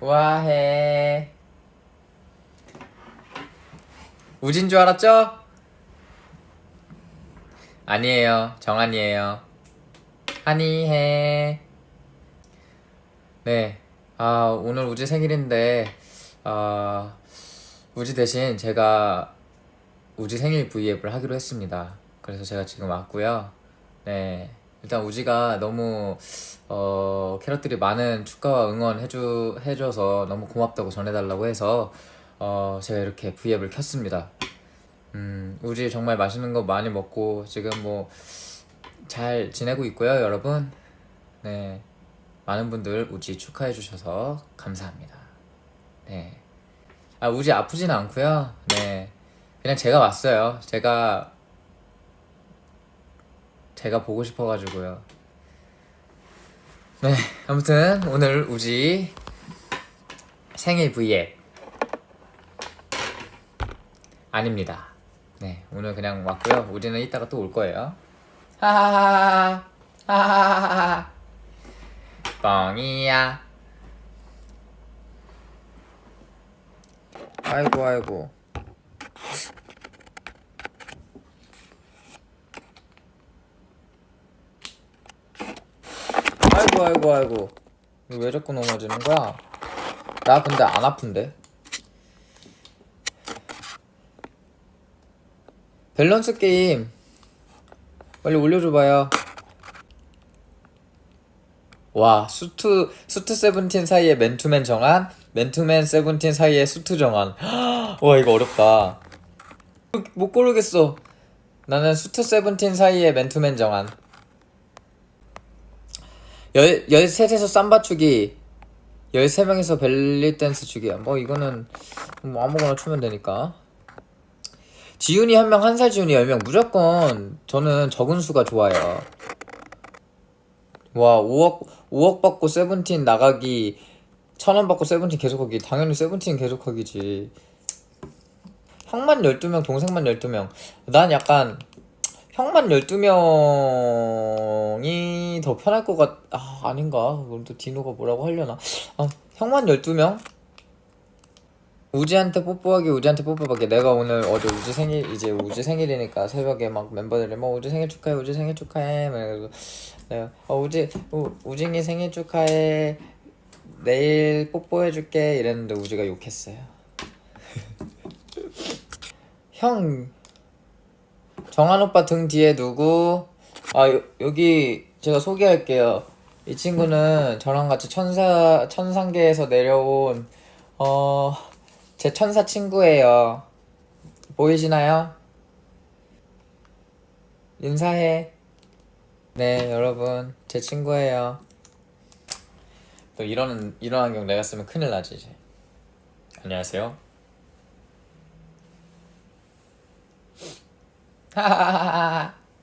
우아해. 우진 줄 알았죠? 아니에요. 정한이에요. 한이해. 네. 아, 오늘 우지 생일인데, 아, 우지 대신 제가 우지 생일 브이앱을 하기로 했습니다. 그래서 제가 지금 왔고요. 네. 일단 우지가 너무 어, 캐럿들이 많은 축하와 응원 해주 해줘서 너무 고맙다고 전해달라고 해서 어, 제가 이렇게 브이앱을 켰습니다. 음, 우지 정말 맛있는 거 많이 먹고 지금 뭐 잘 지내고 있고요, 여러분. 네. 많은 분들 우지 축하해 주셔서 감사합니다. 네. 아, 우지 아프진 않고요. 네. 그냥 제가 왔어요. 제가 제가 보고 싶어 가지고요. 네. 아무튼 오늘 우지 생일 브이앱 아닙니다. 네. 오늘 그냥 왔고요. 우지는 이따가 또 올 거예요. 하하하하. 하하하하. 뻥이야. 아이고 아이고. 아이고 아이고 아이고. 왜 자꾸 넘어지는 거야? 나 근데 안 아픈데. 밸런스 게임 빨리 올려줘봐요. 와 수트 수트 세븐틴 사이에 맨투맨 정한 맨투맨 세븐틴 사이에 수트 정한 와 이거 어렵다 못 고르겠어 나는 수트 세븐틴 사이에 맨투맨 정한 열, 13에서 쌈바 추기 13명에서 벨리 댄스 추기야. 뭐 이거는 뭐 아무거나 추면 되니까. 지훈이 한 명 한 살 지훈이 10명. 무조건 저는 적은 수가 좋아요. 와 5억 5억 받고 세븐틴 나가기 천 원 받고 세븐틴 계속하기. 당연히 세븐틴 계속하기지. 형만 12명 동생만 12명. 난 약간 형만 12명이 더 편할 것 같... 아 아닌가? 그럼 또 디노가 뭐라고 하려나? 아 형만 12명? 우지한테 뽀뽀하기 우지한테 뽀뽀하기. 내가 오늘 어제 우지 생일 이제 우지 생일이니까 새벽에 막 멤버들이 뭐 우지 생일 축하해 우지 생일 축하해. 막 이러고 내가 어 우지 우, 우진이 생일 축하해. 내일 뽀뽀해줄게. 이랬는데 우지가 욕했어요. 형 정한 오빠 등 뒤에 누구 아 여, 여기 제가 소개할게요 이 친구는 저랑 같이 천사 천상계에서 내려온 어 제 천사 친구예요. 보이시나요? 인사해. 네, 여러분, 제 친구예요. 또 이런 이런 안경 내가 쓰면 큰일 나지 이제. 안녕하세요.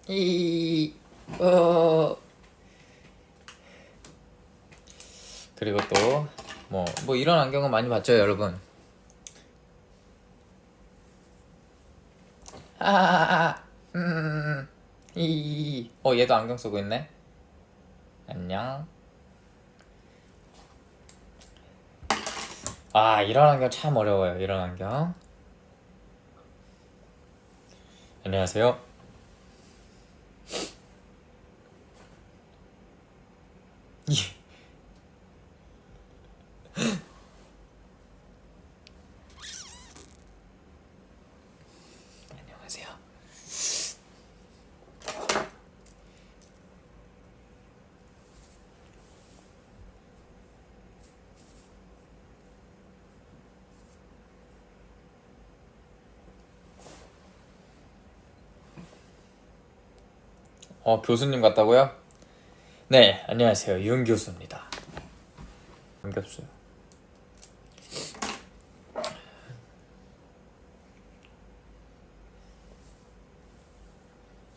이. 어. 그리고 또뭐뭐 이런 안경은 많이 봤죠, 여러분. 아, 음, 이, 어, 얘도 안경 쓰고 있네. 안녕. 아, 이런 안경 참 어려워요. 이런 안경. 안녕하세요. 이. 안녕하세요. 어, 교수님 같다고요? 네, 안녕하세요. 윤 교수입니다. 반갑어요.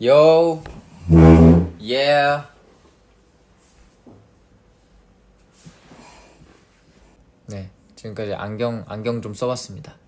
Yo. Yeah. 네, 지금까지 안경 안경 좀 써봤습니다.